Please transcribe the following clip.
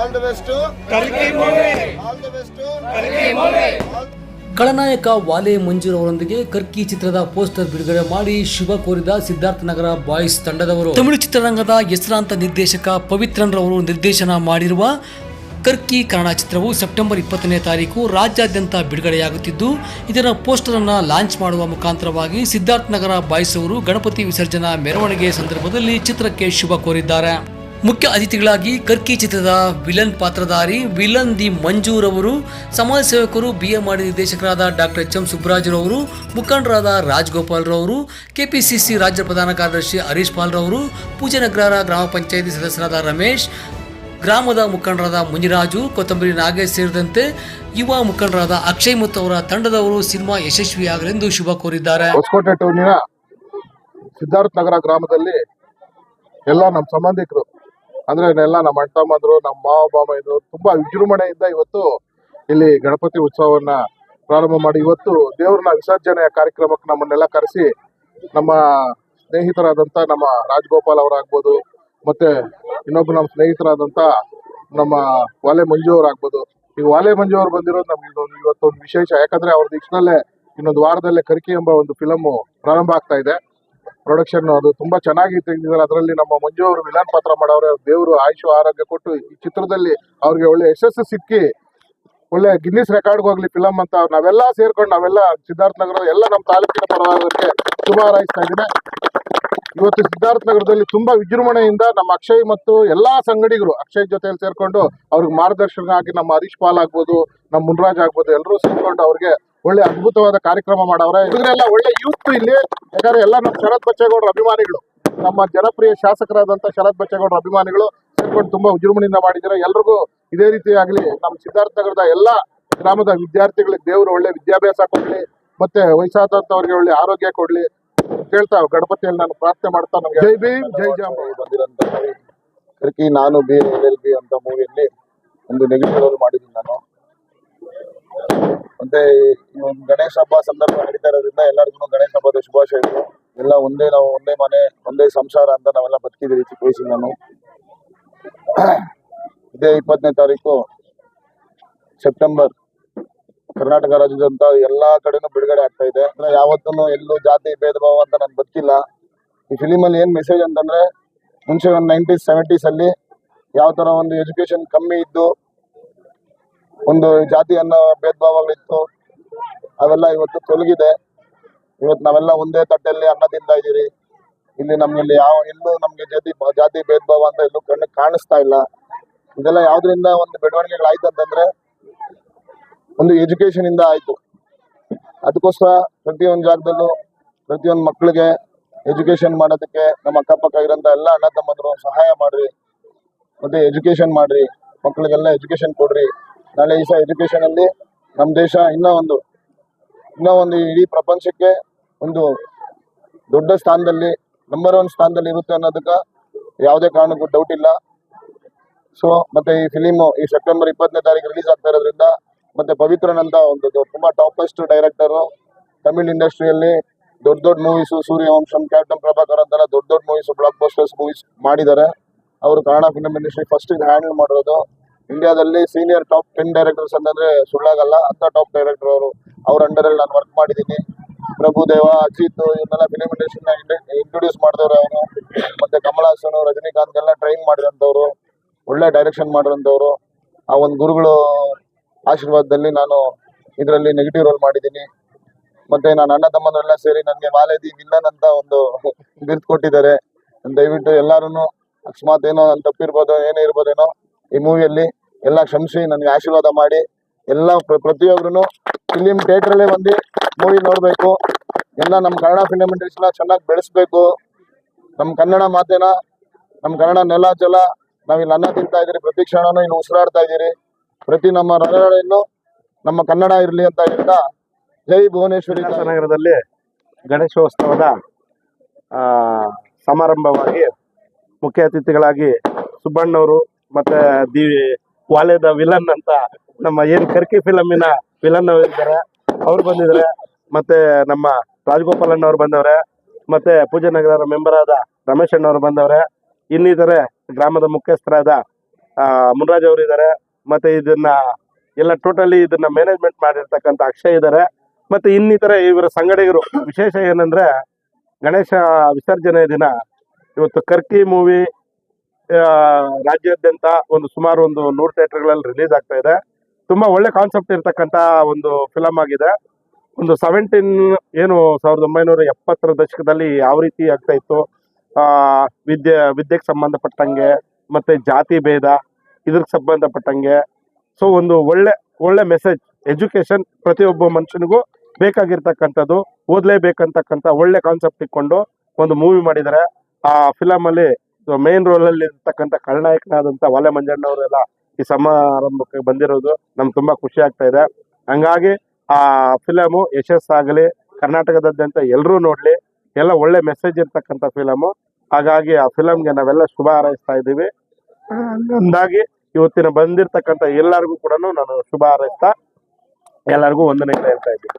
All the best. All the best. ಖಳನಾಯಕ ವಾಲೆ ಮಂಜೂರ್ ಅವರೊಂದಿಗೆ ಕರ್ಕಿ ಚಿತ್ರದ ಪೋಸ್ಟರ್ ಬಿಡುಗಡೆ ಮಾಡಿ ಶುಭ ಕೋರಿದ ಸಿದ್ಧಾರ್ಥ ನಗರ ಬಾಯ್ಸ್ ತಂಡದವರು. ತಮಿಳು ಚಿತ್ರರಂಗದ ಹೆಸರಾಂತ ನಿರ್ದೇಶಕ ಪವಿತ್ರನ್ ರವರು ನಿರ್ದೇಶನ ಮಾಡಿರುವ ಕರ್ಕಿ ಕನ್ನಡ ಚಿತ್ರವು ಸೆಪ್ಟೆಂಬರ್ ಇಪ್ಪತ್ತನೇ ತಾರೀಕು ರಾಜ್ಯಾದ್ಯಂತ ಬಿಡುಗಡೆಯಾಗುತ್ತಿದ್ದು ಇದರ ಪೋಸ್ಟರ್ ಅನ್ನು ಲಾಂಚ್ ಮಾಡುವ ಮುಖಾಂತರವಾಗಿ ಸಿದ್ಧಾರ್ಥ ನಗರ ಬಾಯ್ಸ್ ಅವರು ಗಣಪತಿ ವಿಸರ್ಜನಾ ಮೆರವಣಿಗೆ ಸಂದರ್ಭದಲ್ಲಿ ಚಿತ್ರಕ್ಕೆ ಶುಭ ಕೋರಿದ್ದಾರೆ. ಮುಖ್ಯ ಅತಿಥಿಗಳಾಗಿ ಕರ್ಕಿ ಚಿತ್ರದ ವಿಲನ್ ಪಾತ್ರಧಾರಿ ವಿಲನ್ ದಿ ಮಂಜೂರ್ ಅವರು, ಸಮಾಜ ಸೇವಕರು ಬಿ ಎ ಮಾಡಿ ನಿರ್ದೇಶಕರಾದ ಡಾಕ್ಟರ್ ಎಚ್ ಎಂ ಸುಬ್ರಾಜ್ರವರು ಮುಖಂಡರಾದ ರಾಜ್ಗೋಪಾಲ್ ರವರು, ಕೆಪಿಸಿಸಿ ರಾಜ್ಯ ಪ್ರಧಾನ ಕಾರ್ಯದರ್ಶಿ ಹರೀಶ್ ಪಾಲ್ ರವರು ಪೂಜನಗರ ಗ್ರಾಮ ಪಂಚಾಯಿತಿ ಸದಸ್ಯರಾದ ರಮೇಶ್, ಗ್ರಾಮದ ಮುಖಂಡರಾದ ಮುನಿರಾಜು, ಕೊತ್ತಂಬರಿ ನಾಗೇಶ್ ಸೇರಿದಂತೆ ಯುವ ಮುಖಂಡರಾದ ಅಕ್ಷಯ್ ಮತ್ತು ಅವರ ತಂಡದವರು ಸಿನಿಮಾ ಯಶಸ್ವಿಯಾಗಲೆಂದು ಶುಭ ಕೋರಿದ್ದಾರೆ. ಸಿದ್ಧಾರ್ಥ ನಗರ ಗ್ರಾಮದಲ್ಲಿ ಎಲ್ಲ ನಮ್ಮ ಸಂಬಂಧಿಕರು ಅಂದ್ರೆ ಎಲ್ಲ ನಮ್ಮ ಅಣ್ಣ ತಮ್ಮಂದ್ರು, ನಮ್ಮ ಮಾವ ಬಾಮ ಇದ್ರು ತುಂಬಾ ವಿಜೃಂಭಣೆಯಿಂದ ಇವತ್ತು ಇಲ್ಲಿ ಗಣಪತಿ ಉತ್ಸವವನ್ನ ಪ್ರಾರಂಭ ಮಾಡಿ ಇವತ್ತು ದೇವ್ರನ್ನ ವಿಸರ್ಜನೆಯ ಕಾರ್ಯಕ್ರಮಕ್ಕೆ ನಮ್ಮನ್ನೆಲ್ಲ ಕರೆಸಿ ನಮ್ಮ ಸ್ನೇಹಿತರಾದಂತ ನಮ್ಮ ರಾಜಗೋಪಾಲ್ ಅವರಾಗ್ಬೋದು, ಮತ್ತೆ ಇನ್ನೊಬ್ಬ ನಮ್ಮ ಸ್ನೇಹಿತರಾದಂತ ನಮ್ಮ ವಾಲೆ ಮಂಜು ಅವರಾಗ್ಬೋದು. ಈಗ ವಾಲೆ ಮಂಜು ಅವ್ರು ಬಂದಿರೋದು ನಮ್ಗೆ ಇದೊಂದು ಇವತ್ತೊಂದು ವಿಶೇಷ. ಯಾಕಂದ್ರೆ ಅವ್ರ ಇಷ್ಟನಲ್ಲೇ ಇನ್ನೊಂದು ವಾರದಲ್ಲೇ ಕರಿಕೆ ಎಂಬ ಒಂದು ಫಿಲಮ್ ಪ್ರಾರಂಭ ಆಗ್ತಾ ಇದೆ. ಪ್ರೊಡಕ್ಷನ್ ಅದು ತುಂಬಾ ಚೆನ್ನಾಗಿ ತೆಗೆದಿದ್ದಾರೆ ಅದರಲ್ಲಿ ನಮ್ಮ ಮಂಜು ಅವರು ವಿಲನ್ ಪಾತ್ರ ಮಾಡವ್ರೆ ದೇವರು ಆಯುಷು ಆರೋಗ್ಯ ಕೊಟ್ಟು ಈ ಚಿತ್ರದಲ್ಲಿ ಅವ್ರಿಗೆ ಒಳ್ಳೆ ಯಶಸ್ಸು ಸಿಕ್ಕಿ ಒಳ್ಳೆ ಗಿನ್ನಿಸ್ ರೆಕಾರ್ಡ್ ಹೋಗ್ಲಿ ಫಿಲಮ್ ಅಂತ ನಾವೆಲ್ಲ ಸೇರ್ಕೊಂಡು ನಾವೆಲ್ಲ ಸಿದ್ಧಾರ್ಥ ನಗರ ಎಲ್ಲ ನಮ್ಮ ತಾಲೂಕಿನ ಪರವಾಗಿ ಶುಭ ಹಾರೈಸ್ತಾ ಇದ್ದೀನಿ. ಇವತ್ತು ಸಿದ್ಧಾರ್ಥ ನಗರದಲ್ಲಿ ತುಂಬಾ ವಿಜೃಂಭಣೆಯಿಂದ ನಮ್ಮ ಅಕ್ಷಯ್ ಮತ್ತು ಎಲ್ಲಾ ಸಂಗಡಿಗರು ಅಕ್ಷಯ್ ಜೊತೆಯಲ್ಲಿ ಸೇರ್ಕೊಂಡು ಅವ್ರಿಗೆ ಮಾರ್ಗದರ್ಶನ ಆಗಿ ನಮ್ಮ ಹರೀಶ್ ಪಾಲ್ ಆಗ್ಬೋದು, ನಮ್ಮ ಮುನ್ರಾಜ್ ಆಗ್ಬೋದು ಎಲ್ಲರೂ ಸೇರ್ಕೊಂಡು ಅವ್ರಿಗೆ ಒಳ್ಳೆ ಅದ್ಭುತವಾದ ಕಾರ್ಯಕ್ರಮ ಮಾಡವ್ರೆ. ಇದ್ರೆಲ್ಲ ಒಳ್ಳೆ ಯೂತ್ ಇಲ್ಲಿ. ಯಾಕಂದ್ರೆ ಎಲ್ಲ ನಮ್ಮ ಶರತ್ ಬಚ್ಚೇಗೌಡರ ಅಭಿಮಾನಿಗಳು. ನಮ್ಮ ಜನಪ್ರಿಯ ಶಾಸಕರಾದಂತ ಶರತ್ ಬಚ್ಚೇಗೌಡರ ಅಭಿಮಾನಿಗಳು ಸೇರ್ಕೊಂಡು ತುಂಬಾ ವಿಜೃಂಭಣೆಯಿಂದ ಮಾಡಿದ್ದಾರೆ. ಎಲ್ರಿಗೂ ಇದೇ ರೀತಿ ಆಗಲಿ ನಮ್ಮ ಸಿದ್ಧಾರ್ಥ ನಗರದ ಎಲ್ಲಾ ಗ್ರಾಮದ ವಿದ್ಯಾರ್ಥಿಗಳಿಗೆ ದೇವರು ಒಳ್ಳೆ ವಿದ್ಯಾಭ್ಯಾಸ ಕೊಡ್ಲಿ ಮತ್ತೆ ವಯಸ್ಸಾದಂತವ್ರಿಗೆ ಒಳ್ಳೆ ಆರೋಗ್ಯ ಕೊಡ್ಲಿ ಕೇಳ್ತಾ ಗಣಪತಿಯಲ್ಲಿ ನಾನು ಪ್ರಾರ್ಥನೆ ಮಾಡ್ತಾ ನಮ್ಗೆ ಜೈ ಭೀಮ್ ಜೈ ಜಾಮ್ ಬಂದಿರಂತ ನಾನು ಬಿ ಎಲ್ ಎಲ್ ಬಿ ಅಂತ ಮೂವಿಯಲ್ಲಿ ಒಂದು ನೆಗೆಟಿವ್ ರೋಲ್ ಮಾಡಿದ್ದೀನಿ ನಾನು. ಮತ್ತೆ ಈ ಒಂದು ಗಣೇಶ ಹಬ್ಬ ಸಂದರ್ಭ ನಡೀತಾ ಇರೋದ್ರಿಂದ ಎಲ್ಲರಿಗೂ ಗಣೇಶ ಹಬ್ಬದ ಶುಭಾಶಯಗಳು ಎಲ್ಲ ಒಂದೇ ನಾವು ಒಂದೇ ಮನೆ, ಒಂದೇ ಸಂಸಾರ ಅಂತ ನಾವೆಲ್ಲ ಬದುಕಿದ್ದೀವಿ ಚಿಕ್ಕ ನಾನು ಇದೇ ಇಪ್ಪತ್ತನೇ ತಾರೀಕು ಸೆಪ್ಟೆಂಬರ್ ಕರ್ನಾಟಕ ರಾಜ್ಯದಂತ ಎಲ್ಲಾ ಕಡೆನೂ ಬಿಡುಗಡೆ ಆಗ್ತಾ ಇದೆ. ಯಾವತ್ತೂ ಎಲ್ಲೂ ಜಾತಿ ಭೇದ ಭಾವ ಅಂತ ನಾನು ಬದುಕಿಲ್ಲ. ಈ ಫಿಲಿಮ್ ಅಲ್ಲಿ ಏನ್ ಮೆಸೇಜ್ ಅಂತಂದ್ರೆ ಮುಂಚೆ ಒಂದು ನೈನ್ಟೀಸ್ ಸೆವೆಂಟೀಸ್ ಅಲ್ಲಿ ಯಾವ ತರ ಒಂದು ಎಜುಕೇಶನ್ ಕಮ್ಮಿ ಇದ್ದು ಒಂದು ಜಾತಿ ಅನ್ನೋ ಭೇದ ಭಾವಗಳಿತ್ತು ಅವೆಲ್ಲ ಇವತ್ತು ತೊಲಗಿದೆ. ಇವತ್ತು ನಾವೆಲ್ಲ ಒಂದೇ ತಟ್ಟೆಯಲ್ಲಿ ಅನ್ನ ತಿಂತಾ ಇದ್ದೀರಿ. ಇಲ್ಲಿ ನಮ್ಮಲ್ಲಿ ಯಾವ ಎಲ್ಲೂ ನಮ್ಗೆ ಜಾತಿ ಜಾತಿ ಭೇದ ಭಾವ ಅಂತ ಎಲ್ಲೂ ಕಣ್ಣು ಕಾಣಿಸ್ತಾ ಇಲ್ಲ. ಇದೆಲ್ಲ ಯಾವ್ದ್ರಿಂದ ಒಂದು ಬೆಳವಣಿಗೆಗಳಾಯ್ತು ಅಂತಂದ್ರೆ ಒಂದು ಎಜುಕೇಶನ್ ಇಂದ ಆಯ್ತು. ಅದಕ್ಕೋಸ್ಕರ ಪ್ರತಿಯೊಂದು ಜಾಗದಲ್ಲೂ ಪ್ರತಿಯೊಂದು ಮಕ್ಕಳಿಗೆ ಎಜುಕೇಶನ್ ಮಾಡೋದಕ್ಕೆ ನಮ್ಮ ಅಕ್ಕಪಕ್ಕ ಇರೋಂಥ ಎಲ್ಲ ಅಣ್ಣ ತಮ್ಮಂದರು ಸಹಾಯ ಮಾಡ್ರಿ. ಮತ್ತೆ ಎಜುಕೇಶನ್ ಮಾಡ್ರಿ. ಮಕ್ಕಳಿಗೆಲ್ಲ ಎಜುಕೇಶನ್ ಕೊಡ್ರಿ. ನಾಳೆ ದಿವಸ ಎಜುಕೇಶನ್ ಅಲ್ಲಿ ನಮ್ಮ ದೇಶ ಇನ್ನೂ ಒಂದು ಇನ್ನೂ ಒಂದು ಇಡೀ ಪ್ರಪಂಚಕ್ಕೆ ಒಂದು ದೊಡ್ಡ ಸ್ಥಾನದಲ್ಲಿ ನಂಬರ್ ಒನ್ ಸ್ಥಾನದಲ್ಲಿ ಇರುತ್ತೆ ಅನ್ನೋದಕ್ಕೆ ಯಾವುದೇ ಕಾರಣಕ್ಕೂ ಡೌಟ್ ಇಲ್ಲ. ಸೊ ಮತ್ತೆ ಈ ಫಿಲಿಮ್ ಈ ಸೆಪ್ಟೆಂಬರ್ ಇಪ್ಪತ್ತನೇ ತಾರೀಕು ರಿಲೀಸ್ ಆಗ್ತಾ ಇರೋದ್ರಿಂದ ಮತ್ತೆ ಪವಿತ್ರನ್ ಒಂದು ತುಂಬಾ ಟಾಪೆಸ್ಟ್ ಡೈರೆಕ್ಟರ್ ತಮಿಳ್ ಇಂಡಸ್ಟ್ರಿಯಲ್ಲಿ ದೊಡ್ಡ ದೊಡ್ಡ ಮೂವೀಸ್ ಸೂರ್ಯವಂಶಂ ಕ್ಯಾಪ್ಟನ್ ಪ್ರಭಾಕರ್ ಅಂತ ದೊಡ್ಡ ದೊಡ್ಡ ಮೂವೀಸ್ ಬ್ಲಾಕ್ ಬಸ್ಟರ್ಸ್ ಮೂವೀಸ್ ಮಾಡಿದ್ದಾರೆ. ಅವರು ಕನ್ನಡ ಫಿಲ್ಮ್ ಇಂಡಸ್ಟ್ರಿ ಫಸ್ಟ್ ಇದು ಹ್ಯಾಂಡಲ್ ಮಾಡಿರೋದು. ಇಂಡಿಯಾದಲ್ಲಿ ಸೀನಿಯರ್ ಟಾಪ್ ಟೆನ್ ಡೈರೆಕ್ಟರ್ಸ್ ಅಂತಂದ್ರೆ ಸುಳ್ಳಾಗಲ್ಲ. ಅಂತ ಟಾಪ್ ಡೈರೆಕ್ಟರ್ ಅವರು, ಅವ್ರ ಅಂಡರಲ್ಲಿ ನಾನು ವರ್ಕ್ ಮಾಡಿದ್ದೀನಿ. ಪ್ರಭುದೇವ, ಅಜಿತ್ ಇವನ್ನೆಲ್ಲ ಫಿಲಿಮ್ ಇಂಡಸ್ಟ್ರಿನ ಇಂಟ್ರೊಡ್ಯೂಸ್ ಮಾಡಿದವರು ಅವರು. ಮತ್ತೆ ಕಮಲ್ ಹಾಸನ್, ರಜನಿಕಾಂತ್ ಎಲ್ಲ ಟ್ರೈನ್ ಮಾಡಿದಂಥವ್ರು. ಒಳ್ಳೆ ಡೈರೆಕ್ಷನ್ ಮಾಡಿದಂಥವ್ರು. ಆ ಒಂದು ಗುರುಗಳು ಆಶೀರ್ವಾದದಲ್ಲಿ ನಾನು ಇದರಲ್ಲಿ ನೆಗೆಟಿವ್ ರೋಲ್ ಮಾಡಿದ್ದೀನಿ. ಮತ್ತೆ ನಾನು ಅಣ್ಣ ತಮ್ಮನೆಲ್ಲ ಸೇರಿ ನನಗೆ ಮಾಲೇದಿ ವಿಲ್ಲನ್ ಅಂತ ಒಂದು ಬಿರ್ದು ಕೊಟ್ಟಿದ್ದಾರೆ. ದಯವಿಟ್ಟು ಎಲ್ಲಾರು ಅಕಸ್ಮಾತ್ ಏನೋ ನಾನು ತಪ್ಪಿರ್ಬೋದು, ಏನೇ ಇರ್ಬೋದೇನೋ ಈ ಮೂವಿಯಲ್ಲಿ ಎಲ್ಲ ಕ್ಷಮಿಸಿ ನನಗೆ ಆಶೀರ್ವಾದ ಮಾಡಿ ಎಲ್ಲ ಪ್ರ- ಫಿಲಿಮ್ ಥಿಯೇಟ್ರಲ್ಲೇ ಬಂದು ಮೂವಿ ನೋಡಬೇಕು. ಎಲ್ಲ ನಮ್ಮ ಕನ್ನಡ ಫಿಲಿಂ ಇಂಡಸ್ಟ್ರಿನ ಚೆನ್ನಾಗಿ ಬೆಳೆಸ್ಬೇಕು. ನಮ್ಮ ಕನ್ನಡ ಮಾತೇನ ನಮ್ಮ ಕನ್ನಡ ನೆಲ ಜಲ ನಾವಿಲ್ಲಿ ಅನ್ನ ತಿಂತಾ ಇದೀರಿ ಪ್ರತಿ ಕ್ಷಣನೂ ಇಲ್ಲಿ ಉಸಿರಾಡ್ತಾ ಇದೀರಿ ಪ್ರತಿ ನಮ್ಮ ರಗಳೆಯಲ್ಲೂ ನಮ್ಮ ಕನ್ನಡ ಇರಲಿ ಅಂತ ಹೇಳ್ತಾ ಜೈ ಭುವನೇಶ್ವರಿ ನಗರದಲ್ಲಿ ಗಣೇಶೋತ್ಸವದ ಆ, ಸಮಾರಂಭವಾಗಿ ಮುಖ್ಯ ಅತಿಥಿಗಳಾಗಿ ಸುಬ್ಬಣ್ಣವರು ಮತ್ತೆ ದಿ ವಾಲೆದ ವಿಲನ್ ಅಂತ ನಮ್ಮ ಏನ್ ಕರ್ಕಿ ಫಿಲಮಿನ ವಿಲನ್ ಇದ್ದಾರೆ, ಅವ್ರು ಬಂದಿದ್ದಾರೆ. ಮತ್ತೆ ನಮ್ಮ ರಾಜಗೋಪಾಲ್ ಅಣ್ಣವ್ರು ಬಂದವ್ರೆ, ಮತ್ತೆ ಪೂಜೆ ನಗರದ ಮೆಂಬರ್ ಆದ ರಮೇಶ್ ಅಣ್ಣವ್ರು ಬಂದವ್ರೆ ಇನ್ನಿದ್ದಾರೆ ಗ್ರಾಮದ ಮುಖ್ಯಸ್ಥರಾದ ಮುನ್ರಾಜ್ ಅವರು ಇದ್ದಾರೆ, ಮತ್ತೆ ಇದನ್ನ ಎಲ್ಲ ಟೋಟಲಿ ಇದನ್ನ ಮ್ಯಾನೇಜ್ಮೆಂಟ್ ಮಾಡಿರ್ತಕ್ಕಂಥ ಅಕ್ಷಯ್ ಇದ್ದಾರೆ, ಮತ್ತೆ ಇನ್ನಿತರ ಇವರ ಸಂಗಡಿಗರು. ವಿಶೇಷ ಏನಂದ್ರೆ ಗಣೇಶ ವಿಸರ್ಜನೆ ದಿನ, ಇವತ್ತು ಕರ್ಕಿ ಮೂವಿ ರಾಜ್ಯಾದ್ಯಂತ ಒಂದು ಸುಮಾರು ಒಂದು ನೂರು ಥಿಯೇಟರ್ಗಳಲ್ಲಿ ರಿಲೀಸ್ ಆಗ್ತಾ ಇದೆ. ತುಂಬಾ ಒಳ್ಳೆ ಕಾನ್ಸೆಪ್ಟ್ ಇರತಕ್ಕಂತ ಒಂದು ಫಿಲಮ್ ಆಗಿದೆ. ಒಂದು ಸೆವೆಂಟೀನ್ ಏನು ಸಾವಿರದ ಒಂಬೈನೂರ ಎಪ್ಪತ್ತರ ದಶಕದಲ್ಲಿ ಯಾವ ರೀತಿ ಆಗ್ತಾ ಇತ್ತು? ಆ, ವಿದ್ಯೆ, ವಿದ್ಯೆಗೆ ಸಂಬಂಧಪಟ್ಟಂಗೆ ಮತ್ತೆ ಜಾತಿ ಭೇದ ಇದಕ್ಕೆ ಸಂಬಂಧಪಟ್ಟಂಗೆ. ಸೊ ಒಂದು ಒಳ್ಳೆ ಒಳ್ಳೆ ಮೆಸೇಜ್ ಎಜುಕೇಶನ್ ಪ್ರತಿಯೊಬ್ಬ ಮನುಷ್ಯನಿಗೂ ಬೇಕಾಗಿರ್ತಕ್ಕಂಥದ್ದು, ಓದ್ಲೇಬೇಕಂತಕ್ಕಂಥ ಒಳ್ಳೆ ಕಾನ್ಸೆಪ್ಟ್ ಇಟ್ಕೊಂಡು ಒಂದು ಮೂವಿ ಮಾಡಿದ್ದಾರೆ. ಆ ಫಿಲಮ್ ಅಲ್ಲಿ ಮೇನ್ ರೋಲ್ ಅಲ್ಲಿ ಇರ್ತಕ್ಕಂತ ಖಳನಾಯಕನಾದಂತ ವಾಲೆ ಮಂಜಣ್ಣವರೆಲ್ಲ ಈ ಸಮಾರಂಭಕ್ಕೆ ಬಂದಿರೋದು ನಮ್ಗೆ ತುಂಬಾ ಖುಷಿ ಆಗ್ತಾ ಇದೆ. ಹಂಗಾಗಿ ಆ ಫಿಲಮು ಯಶಸ್ಸಾಗಲಿ ಕರ್ನಾಟಕದಾದ್ಯಂತ ಎಲ್ಲರೂ ನೋಡ್ಲಿ, ಎಲ್ಲ ಒಳ್ಳೆ ಮೆಸೇಜ್ ಇರ್ತಕ್ಕಂಥ ಫಿಲಮು ಹಾಗಾಗಿ ಆ ಫಿಲಮ್ಗೆ ನಾವೆಲ್ಲ ಶುಭ ಹಾರೈಸ್ತಾ ಇದ್ದೀವಿ. ಹಂಗಾಗಿ ಇವತ್ತಿನ ಬಂದಿರ್ತಕ್ಕಂಥ ಎಲ್ಲರಿಗೂ ಕೂಡ ನಾನು ಶುಭ ಹಾರೈಸ್ತಾ ಎಲ್ಲರಿಗೂ ಒಂದನೇ ಹೇಳ್ತಾ ಇದ್ದೀನಿ.